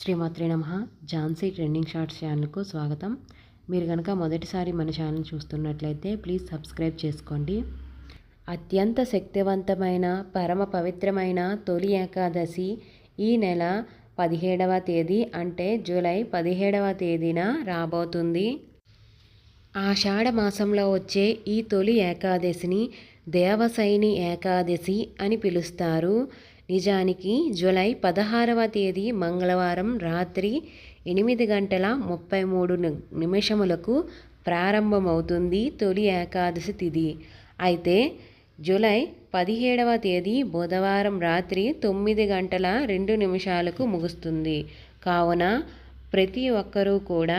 శ్రీమాత్రే నమ. Jhansi trending shorts ఛానల్కు స్వాగతం. మీరు కనుక మొదటిసారి మన ఛానల్ చూస్తున్నట్లయితే ప్లీజ్ సబ్స్క్రైబ్ చేసుకోండి. అత్యంత శక్తివంతమైన పరమ పవిత్రమైన తొలి ఏకాదశి ఈ నెల పదిహేడవ తేదీ అంటే జూలై పదిహేడవ తేదీన రాబోతుంది. ఆషాఢ మాసంలో వచ్చే ఈ తొలి ఏకాదశిని దేవసైని ఏకాదశి అని పిలుస్తారు. నిజానికి జూలై పదహారవ తేదీ మంగళవారం రాత్రి ఎనిమిది గంటల ముప్పై మూడు నిమిషములకు ప్రారంభమవుతుంది తొలి ఏకాదశి తిథి. అయితే జూలై పదిహేడవ తేదీ బుధవారం రాత్రి తొమ్మిది గంటల రెండు నిమిషాలకు ముగుస్తుంది. కావున ప్రతి ఒక్కరూ కూడా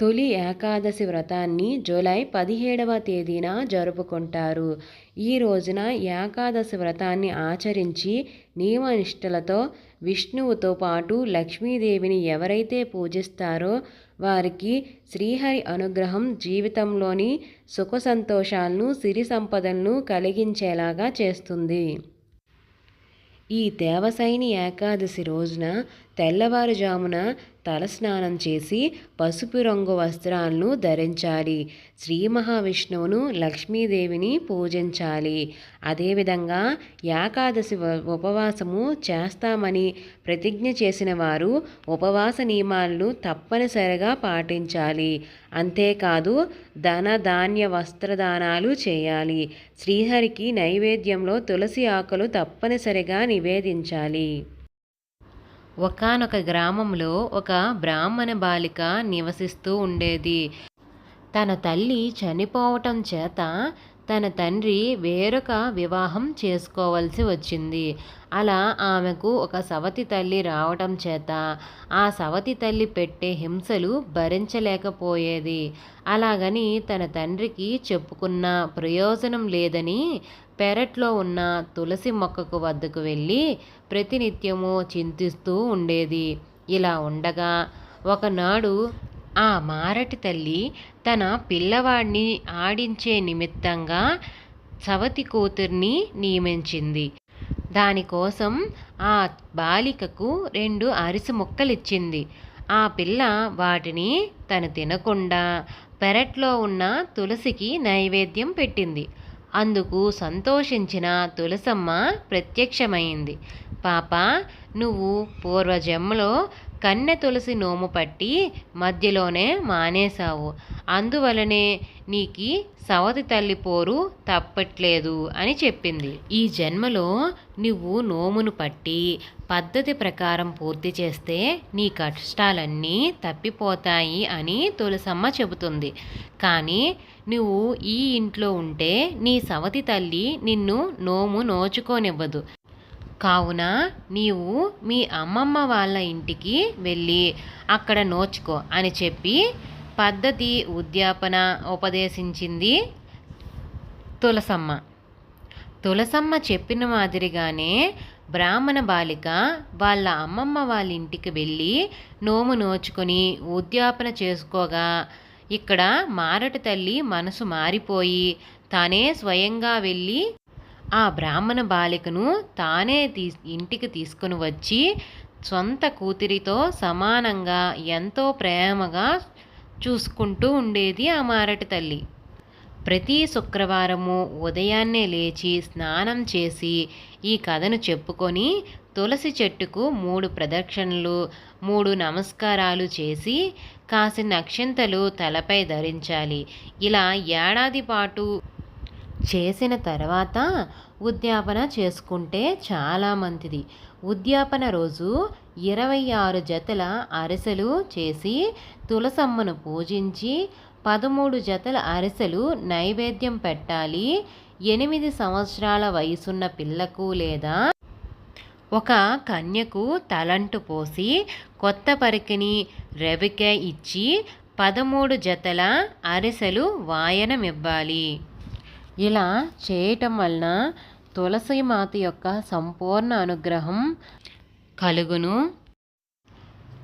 తొలి ఏకాదశి వ్రతాన్ని జూలై పదిహేడవ తేదీన జరుపుకుంటారు. ఈ రోజున ఏకాదశి వ్రతాన్ని ఆచరించి నియమనిష్టలతో విష్ణువుతో పాటు లక్ష్మీదేవిని ఎవరైతే పూజిస్తారో వారికి శ్రీహరి అనుగ్రహం జీవితంలోని సుఖ సంతోషాలను సిరి సంపదలను కలిగించేలాగా చేస్తుంది. ఈ దేవసైని ఏకాదశి రోజున తెల్లవారుజామున తలస్నానం చేసి పసుపు రంగు వస్త్రాలను ధరించాలి. శ్రీ మహావిష్ణువును లక్ష్మీదేవిని పూజించాలి. అదేవిధంగా ఏకాదశి ఉపవాసము చేస్తామని ప్రతిజ్ఞ చేసిన వారు ఉపవాస నియమాలను తప్పనిసరిగా పాటించాలి. అంతేకాదు ధన ధాన్య వస్త్రదానాలు చేయాలి. శ్రీహరికి నైవేద్యంలో తులసి ఆకులు తప్పనిసరిగా నివేదించాలి. ఒకనొక గ్రామంలో ఒక బ్రాహ్మణ బాలిక నివసిస్తూ ఉండేది. తన తల్లి చనిపోవటం చేత తన తండ్రి వేరొక వివాహం చేసుకోవలసి వచ్చింది. అలా ఆమెకు ఒక సవతి తల్లి రావటం చేత ఆ సవతి తల్లి పెట్టే హింసలు భరించలేకపోయేది. అలాగని తన తండ్రికి చెప్పుకున్న ప్రయోజనం లేదని పెరట్లో ఉన్న తులసి మొక్కకు వద్దకు వెళ్ళి ప్రతినిత్యము చింతిస్తూ ఉండేది. ఇలా ఉండగా ఒకనాడు ఆ మారటి తల్లి తన పిల్లవాడిని ఆడించే నిమిత్తంగా సవతి కూతుర్ని నియమించింది. దానికోసం ఆ బాలికకు రెండు అరిసి ముక్కలిచ్చింది. ఆ పిల్ల వాటిని తను తినకుండా పెరట్లో ఉన్న తులసికి నైవేద్యం పెట్టింది. అందుకు సంతోషించిన తులసమ్మ ప్రత్యక్షమైంది. పాప నువ్వు పూర్వజన్మలో కన్నె తులసి నోము పట్టి మధ్యలోనే మానేశావు. అందువలనే నీకి సవతి తల్లి పోరు తప్పట్లేదు అని చెప్పింది. ఈ జన్మలో నువ్వు నోమును పట్టి పద్ధతి ప్రకారం పూర్తి చేస్తే నీ కష్టాలన్నీ తప్పిపోతాయి అని తులసమ్మ చెబుతుంది. కానీ నువ్వు ఈ ఇంట్లో ఉంటే నీ సవతి తల్లి నిన్ను నోము నోచుకోనివ్వదు. కావున నీవు మీ అమ్మమ్మ వాళ్ళ ఇంటికి వెళ్ళి అక్కడ నోచుకో అని చెప్పి పద్ధతి ఉద్యాపన ఉపదేశించింది తులసమ్మ. తులసమ్మ చెప్పిన మాదిరిగానే బ్రాహ్మణ బాలిక వాళ్ళ అమ్మమ్మ వాళ్ళ ఇంటికి వెళ్ళి నోము నోచుకొని ఉద్యాపన చేసుకోగా. ఇక్కడ మారట తల్లి మనసు మారిపోయి తానే స్వయంగా వెళ్ళి ఆ బ్రాహ్మణ బాలికను తానే తీ ఇంటికి తీసుకుని వచ్చి సొంత కూతురితో సమానంగా ఎంతో ప్రేమగా చూసుకుంటూ ఉండేది ఆ మారటి తల్లి. ప్రతి శుక్రవారము ఉదయాన్నే లేచి స్నానం చేసి ఈ కథను చెప్పుకొని తులసి చెట్టుకు మూడు ప్రదక్షిణలు మూడు నమస్కారాలు చేసి కాసిన నక్షంతలు తలపై ధరించాలి. ఇలా ఏడాది పాటు చేసిన తర్వాత ఉద్యాపన చేసుకుంటే చాలా మంచిది. ఉద్యాపన రోజు ఇరవై ఆరు జతల అరిసెలు చేసి తులసమ్మను పూజించి పదమూడు జతల అరిసెలు నైవేద్యం పెట్టాలి. ఎనిమిది సంవత్సరాల వయసున్న పిల్లకు లేదా ఒక కన్యకు తలంటు పోసి కొత్త పరికిని రెబిక ఇచ్చి పదమూడు జతల అరిసెలు వాయనమివ్వాలి. ఇలా చేయటం వలన తులసి మాత యొక్క సంపూర్ణ అనుగ్రహం కలుగును.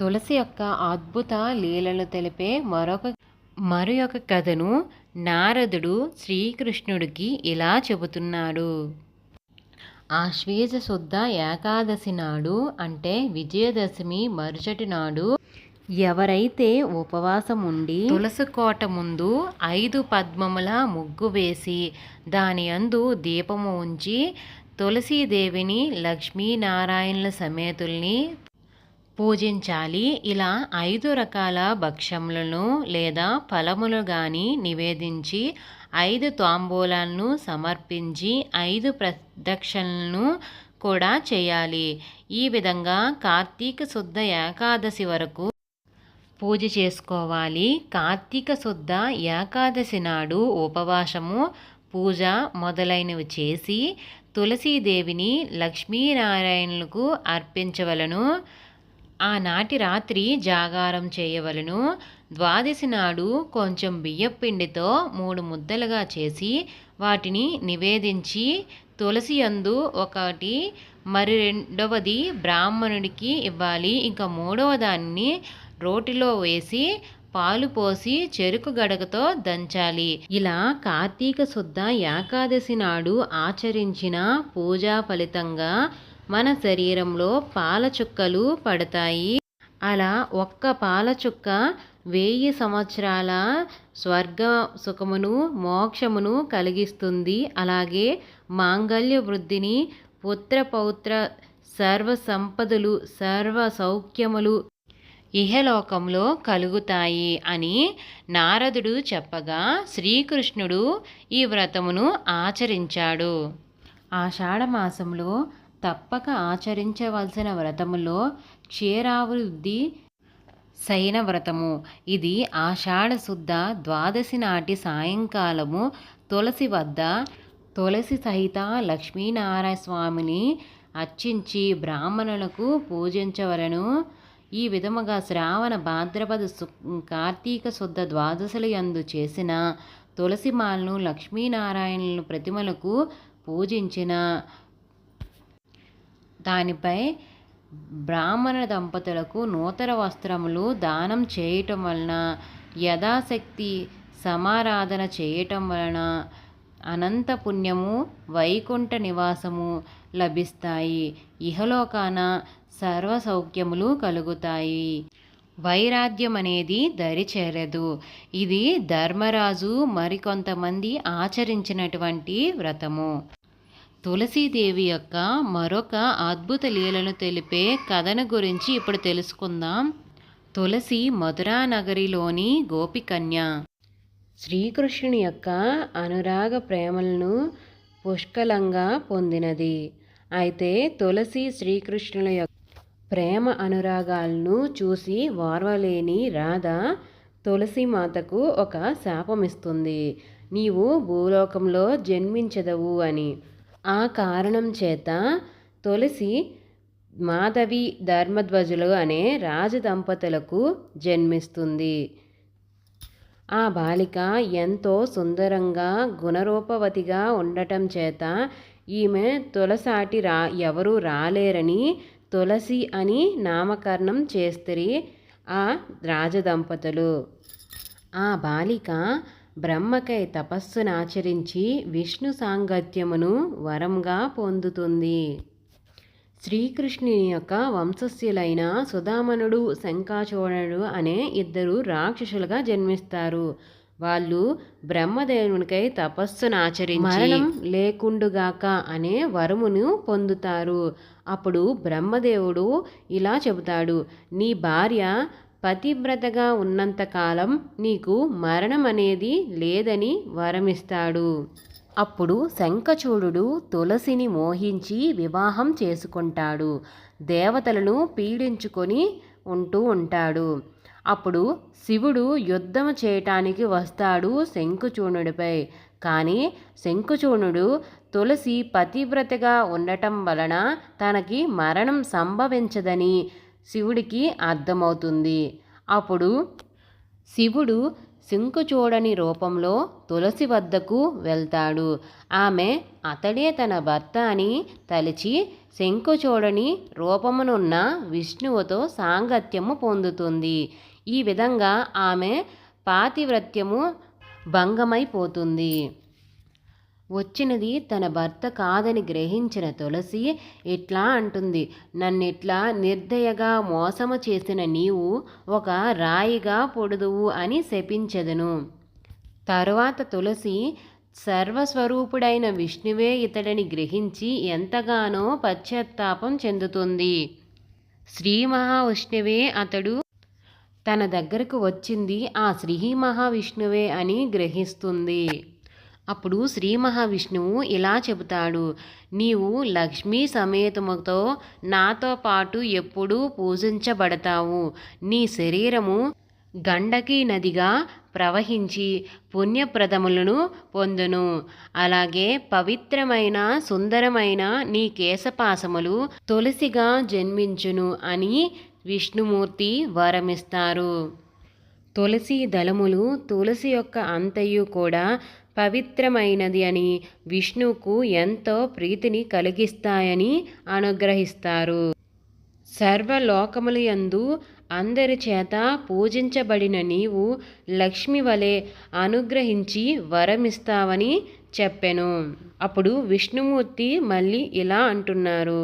తులసి యొక్క అద్భుత లీలలు తెలిపే మరొక మరి కథను నారదుడు శ్రీకృష్ణుడికి ఇలా చెబుతున్నాడు. ఆశ్వేజ శుద్ధ ఏకాదశి నాడు అంటే విజయదశమి మరుసటి నాడు ఎవరైతే ఉపవాసం ఉండి తులసి కోట ముందు ఐదు పద్మముల ముగ్గు వేసి దాని అందు దీపము ఉంచి తులసీదేవిని లక్ష్మీనారాయణుల సమేతుల్ని పూజించాలి. ఇలా ఐదు రకాల భక్ష్యములను లేదా ఫలములు కానీ నివేదించి ఐదు తాంబూలాలను సమర్పించి ఐదు ప్రదక్షిణలను కూడా చేయాలి. ఈ విధంగా కార్తీక శుద్ధ ఏకాదశి వరకు పూజ చేసుకోవాలి. కార్తీక శుద్ధ ఏకాదశి నాడు ఉపవాసము పూజ మొదలైనవి చేసి తులసీదేవిని లక్ష్మీనారాయణులకు అర్పించవలను. ఆనాటి రాత్రి జాగారం చేయవలను. ద్వాదశి నాడు కొంచెం బియ్యపిండితో మూడు ముద్దలుగా చేసి వాటిని నివేదించి తులసి అందు ఒకటి మరి రెండవది బ్రాహ్మణుడికి ఇవ్వాలి. ఇంకా మూడవ దాన్ని రోటిలో వేసి పాలు పోసి చెరుకు గడగతో దంచాలి. ఇలా కార్తీక శుద్ధ ఏకాదశి నాడు ఆచరించిన పూజా ఫలితంగా మన శరీరంలో పాల చుక్కలు పడతాయి. అలా ఒక్క పాల చుక్క వెయ్యి సంవత్సరాల స్వర్గ సుఖమును మోక్షమును కలిగిస్తుంది. అలాగే మాంగళ్య వృద్ధిని పుత్ర పౌత్ర సర్వ సంపదలు సర్వ సౌఖ్యములు ఇహలోకంలో కలుగుతాయి అని నారదుడు చెప్పగా శ్రీకృష్ణుడు ఈ వ్రతమును ఆచరించాడు. ఆషాఢమాసంలో తప్పక ఆచరించవలసిన వ్రతములో క్షీరావృద్ధి శయన వ్రతము. ఇది ఆషాఢ శుద్ధ ద్వాదశి నాటి సాయంకాలము తులసి వద్ద తులసి సహిత లక్ష్మీనారాయణ స్వామిని అర్చించి బ్రాహ్మణులకు పూజించవలను. ఈ విధముగా శ్రావణ భాద్రపద కార్తీక శుద్ధ ద్వాదశుల యందు చేసిన తులసిమాలను లక్ష్మీనారాయణులను ప్రతిమలకు పూజించిన దానిపై బ్రాహ్మణ దంపతులకు నూతన వస్త్రములు దానం చేయటం వలన యథాశక్తి సమారాధన చేయటం వలన అనంత పుణ్యము వైకుంఠ నివాసము లభిస్తాయి. ఇహలోకాన సర్వ సౌఖ్యములు కలుగుతాయి. వైరాధ్యం అనేది దరిచేరదు. ఇది ధర్మరాజు మరికొంతమంది ఆచరించినటువంటి వ్రతము. తులసీదేవి యొక్క మరొక అద్భుత లీలను తెలిపే కథను గురించి ఇప్పుడు తెలుసుకుందాం. తులసి మధురా నగరిలోని గోపికన్య. శ్రీకృష్ణుని యొక్క అనురాగ ప్రేమలను పుష్కలంగా పొందినది. అయితే తులసి శ్రీకృష్ణుల యొక్క ప్రేమ అనురాగాలను చూసి వార్వలేని రాధ తులసి మాతకు ఒక శాపమిస్తుంది. నీవు భూలోకంలో జన్మించదవు అని. ఆ కారణం చేత తులసి మాధవి ధర్మధ్వజులు అనే రాజదంపతులకు జన్మిస్తుంది. ఆ బాలిక ఎంతో సుందరంగా గుణరూపవతిగా ఉండటం చేత ఈమె తులసాటి రా ఎవరూ రాలేరని తులసి అని నామకరణం చేస్తరి ఆ రాజదంపతులు. ఆ బాలిక బ్రహ్మకై తపస్సునాచరించి విష్ణు సాంగత్యమును వరంగా పొందుతుంది. శ్రీకృష్ణుని యొక్క వంశస్థులైన సుధామనుడు శంఖాచోడనుడు అనే ఇద్దరు రాక్షసులుగా జన్మిస్తారు. వాళ్ళు బ్రహ్మదేవునికై తపస్సును ఆచరించి మరణం లేకుండుగాక అనే వరమును పొందుతారు. అప్పుడు బ్రహ్మదేవుడు ఇలా చెబుతాడు నీ భార్య పతివ్రతగా ఉన్నంతకాలం నీకు మరణం అనేది లేదని వరమిస్తాడు. అప్పుడు శంఖచూడు తులసిని మోహించి వివాహం చేసుకుంటాడు. దేవతలను పీడించుకొని ఉంటూ ఉంటాడు. అప్పుడు శివుడు యుద్ధం చేయటానికి వస్తాడు శంఖచూణుడిపై కానీ శంఖచూణుడు తులసి పతివ్రతగా ఉండటం వలన తనకి మరణం సంభవించదని శివుడికి అర్థమవుతుంది. అప్పుడు శివుడు శంకుచూడని రూపంలో తులసి వద్దకు వెళ్తాడు. ఆమె అతడే తన భర్త అని తలిచి శంకుచూడని రూపమునున్న విష్ణువుతో సాంగత్యము పొందుతుంది. ఈ విధంగా ఆమె పాతివ్రత్యము భంగమైపోతుంది. వచ్చినది తన భర్త కాదని గ్రహించిన తులసి ఇట్లా అంటుంది. నన్నిట్లా నిర్దయగా మోసము చేసిన నీవు ఒక రాయిగా పొడుదువు అని శపించెదను. తరువాత తులసి సర్వస్వరూపుడైన విష్ణువే ఇతడిని గ్రహించి ఎంతగానో పశ్చాత్తాపం చెందుతుంది. శ్రీ మహావిష్ణువే అతడు తన దగ్గరకు వచ్చింది. ఆ శ్రీ మహావిష్ణువే అని గ్రహిస్తుంది. అప్పుడు శ్రీ మహావిష్ణువు ఇలా చెబుతాడు నీవు లక్ష్మీ సమేతముతో నాతో పాటు ఎప్పుడూ పూజించబడతావు. నీ శరీరము గండకీ నదిగా ప్రవహించి పుణ్యప్రదములను పొందును. అలాగే పవిత్రమైన సుందరమైన నీ కేశపాసములు తులసిగా జన్మించును అని విష్ణుమూర్తి వరమిస్తారు. తులసి దళములు తులసి యొక్క అంతయు కూడా పవిత్రమైనది అని విష్ణువుకు ఎంతో ప్రీతిని కలిగిస్తాయని అనుగ్రహిస్తారు. సర్వలోకములయందు అందరి చేత పూజించబడిన నీవు లక్ష్మి వలె అనుగ్రహించి వరమిస్తావని చెప్పెను. అప్పుడు విష్ణుమూర్తి మళ్ళీ ఇలా అంటున్నారు.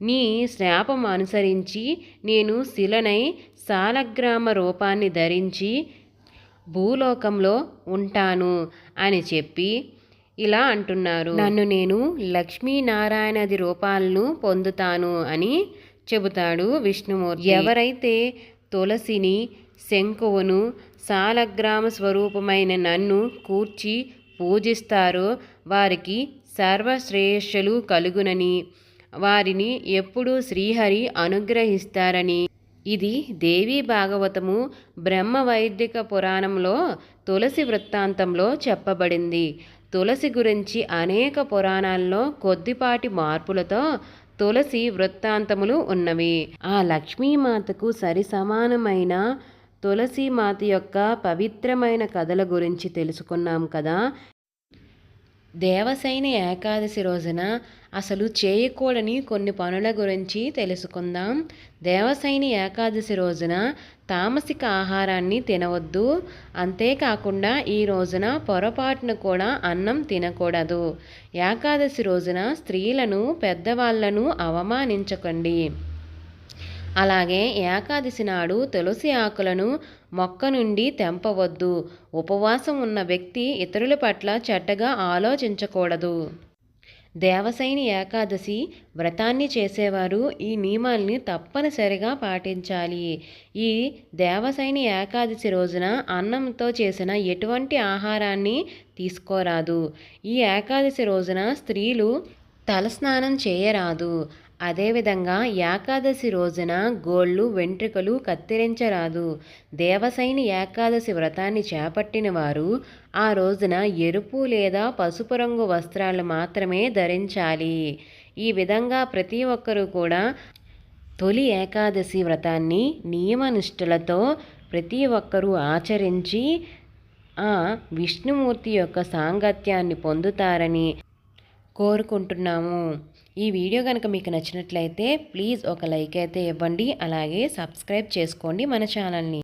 నీ శాపం అనుసరించి నేను శిలనై సాలగ్రామ రూపాన్ని ధరించి భూలోకంలో ఉంటాను అని చెప్పి ఇలా అంటున్నారు. నన్ను నేను లక్ష్మీనారాయణది రూపాలను పొందుతాను అని చెబుతాడు విష్ణుమూర్తి. ఎవరైతే తులసిని శంకువును సాలగ్రామ స్వరూపమైన నన్ను కూర్చి పూజిస్తారో వారికి సర్వశ్రేయస్సులు కలుగునని వారిని ఎప్పుడూ శ్రీహరి అనుగ్రహిస్తారని ఇది దేవీ భాగవతము బ్రహ్మ వైదిక పురాణంలో తులసి వృత్తాంతంలో చెప్పబడింది. తులసి గురించి అనేక పురాణాల్లో కొద్దిపాటి మార్పులతో తులసి వృత్తాంతములు ఉన్నవి. ఆ లక్ష్మీమాతకు సరి సమానమైన తులసీమాత యొక్క పవిత్రమైన కథల గురించి తెలుసుకున్నాం కదా. దేవసైని ఏకాదశి రోజున అసలు చేయకూడని కొన్ని పనుల గురించి తెలుసుకుందాం. దేవసైని ఏకాదశి రోజున తామసిక ఆహారాన్ని తినవద్దు. అంతేకాకుండా ఈ రోజున పొరపాటున కూడా అన్నం తినకూడదు. ఏకాదశి రోజున స్త్రీలను పెద్దవాళ్ళను అవమానించకండి. అలాగే ఏకాదశి నాడు తులసి ఆకులను మొక్క నుండి తెంపవద్దు. ఉపవాసం ఉన్న వ్యక్తి ఇతరుల పట్ల చెడ్డగా ఆలోచించకూడదు. దేవసైని ఏకాదశి వ్రతాన్ని చేసేవారు ఈ నియమాల్ని తప్పనిసరిగా పాటించాలి. ఈ దేవసైని ఏకాదశి రోజున అన్నంతో చేసిన ఎటువంటి ఆహారాన్ని తీసుకోరాదు. ఈ ఏకాదశి రోజున స్త్రీలు తలస్నానం చేయరాదు. అదేవిధంగా ఏకాదశి రోజున గోళ్ళు వెంట్రుకలు కత్తిరించరాదు. దేవసైని ఏకాదశి వ్రతాన్ని చేపట్టిన వారు ఆ రోజున ఎరుపు లేదా పసుపు రంగు వస్త్రాలు మాత్రమే ధరించాలి. ఈ విధంగా ప్రతి ఒక్కరూ కూడా తొలి ఏకాదశి వ్రతాన్ని నియమనిష్టలతో ప్రతి ఒక్కరూ ఆచరించి ఆ విష్ణుమూర్తి యొక్క సాంగత్యాన్ని పొందుతారని కోరుకుంటున్నాము. ఈ వీడియో కనుక మీకు నచ్చినట్లయితే ప్లీజ్ ఒక లైక్ అయితే ఇవ్వండి అలాగే సబ్స్క్రైబ్ చేసుకోండి మన ఛానల్ని.